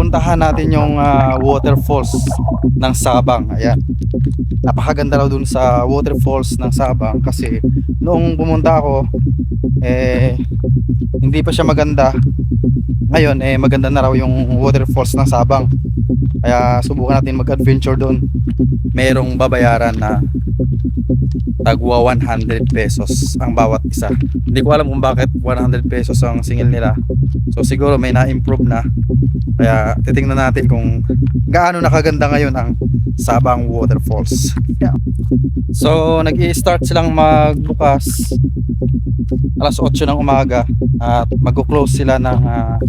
puntahan natin yung ah, waterfalls ng Sabang. Ayan. Napakaganda raw dun sa waterfalls ng Sabang kasi noong pumunta ako eh hindi pa siya maganda. Ngayon eh maganda na raw yung waterfalls ng Sabang. Kaya subukan natin mag-adventure doon. Merong babayaran na tagwa 100 pesos ang bawat isa. Hindi ko alam kung bakit 100 pesos ang singil nila. So siguro may na-improve na. Kaya titingnan natin kung gaano nakaganda ngayon ang Sabang Waterfalls. Yeah. So nag start silang magbukas alas 8 ng umaga at magko-close sila ng ah,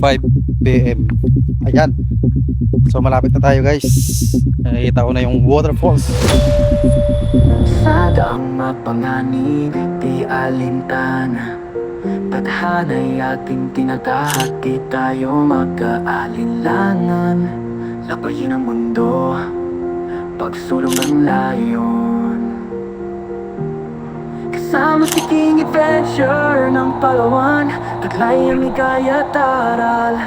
5 PM. Ayan. So malapit na tayo guys. Nakikita ko na yung waterfalls. Sa daang mapanganib, di alintana. Tadhana'y ating tinatahak, di tayo magkaalinlangan Labayin ang mundo, pagsulong ng layon. Kasama si King Adventure ng Palawan Taglay ang ligaya at aral.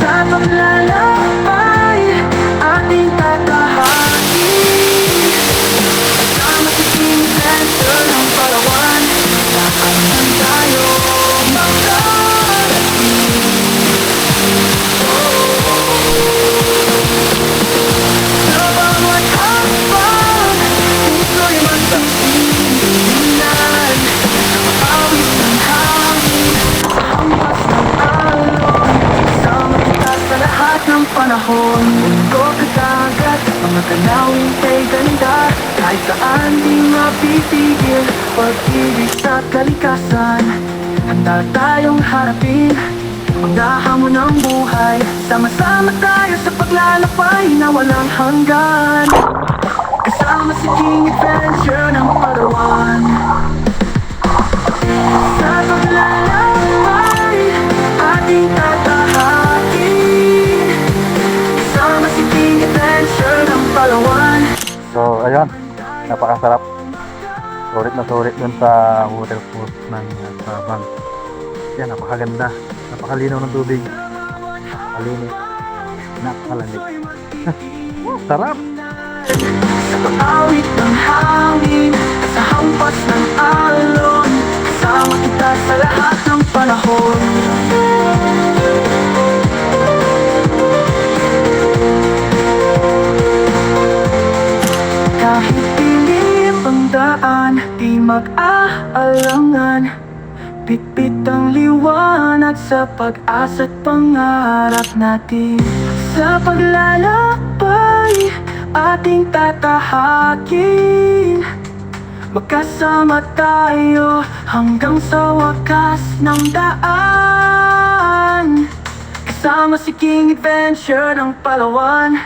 Sa paglalakbay, tanawin kay ganda Kahit saan di mapipigil Pag-ibig sa kalikasan Handa tayong harapin. Mga hamon ng buhay Sama-sama tayo sa paglalakbay na walang hanggan. Kasama si King Adventure ng Palawan So ayun, napakasarap. Sulit na sulit dun sa waterfalls ng uh, Sabang. Yan, napakaganda. Napakalinaw ng tubig. Napakalinis. Napakalamig. Sarap! Sa pag-awit ng hangin Sa hampas ng alon Kasama kita sa lahat ng panahon mag-aalangan. Pitpit ang liwanag sa pag-asa't pangarap natin. Sa paglalakbay, ating tatahakin. Magkasama tayo hanggang sa wakas ng daan. Kasama si King Adventure ng Palawan